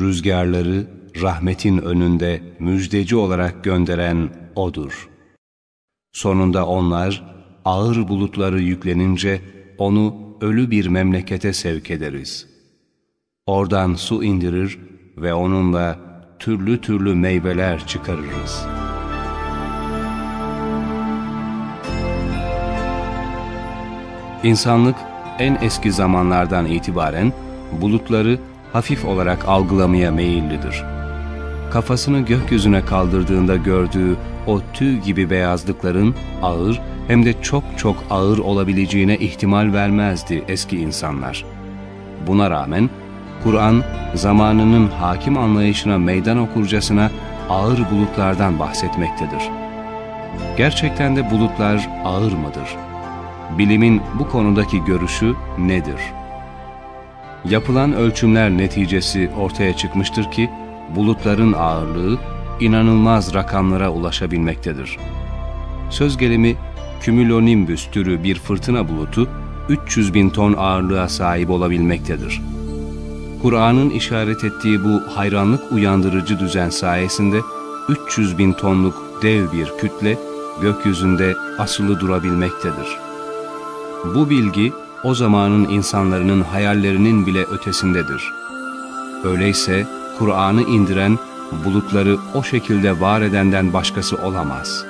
Rüzgarları rahmetin önünde müjdeci olarak gönderen O'dur. Sonunda onlar ağır bulutları yüklenince onu ölü bir memlekete sevk ederiz. Oradan su indirir ve onunla türlü türlü meyveler çıkarırız. İnsanlık en eski zamanlardan itibaren bulutları hafif olarak algılamaya meyillidir. Kafasını gökyüzüne kaldırdığında gördüğü o tüy gibi beyazlıkların ağır hem de çok çok ağır olabileceğine ihtimal vermezdi eski insanlar. Buna rağmen Kur'an zamanının hakim anlayışına meydan okurcasına ağır bulutlardan bahsetmektedir. Gerçekten de bulutlar ağır mıdır? Bilimin bu konudaki görüşü nedir? Yapılan ölçümler neticesi ortaya çıkmıştır ki bulutların ağırlığı inanılmaz rakamlara ulaşabilmektedir. Söz gelimi kümülonimbüs türü bir fırtına bulutu 300 bin ton ağırlığa sahip olabilmektedir. Kur'an'ın işaret ettiği bu hayranlık uyandırıcı düzen sayesinde 300 bin tonluk dev bir kütle gökyüzünde asılı durabilmektedir. Bu bilgi o zamanın insanların hayallerinin bile ötesindedir. Öyleyse Kur'an'ı indiren bulutları o şekilde var edenden başkası olamaz.''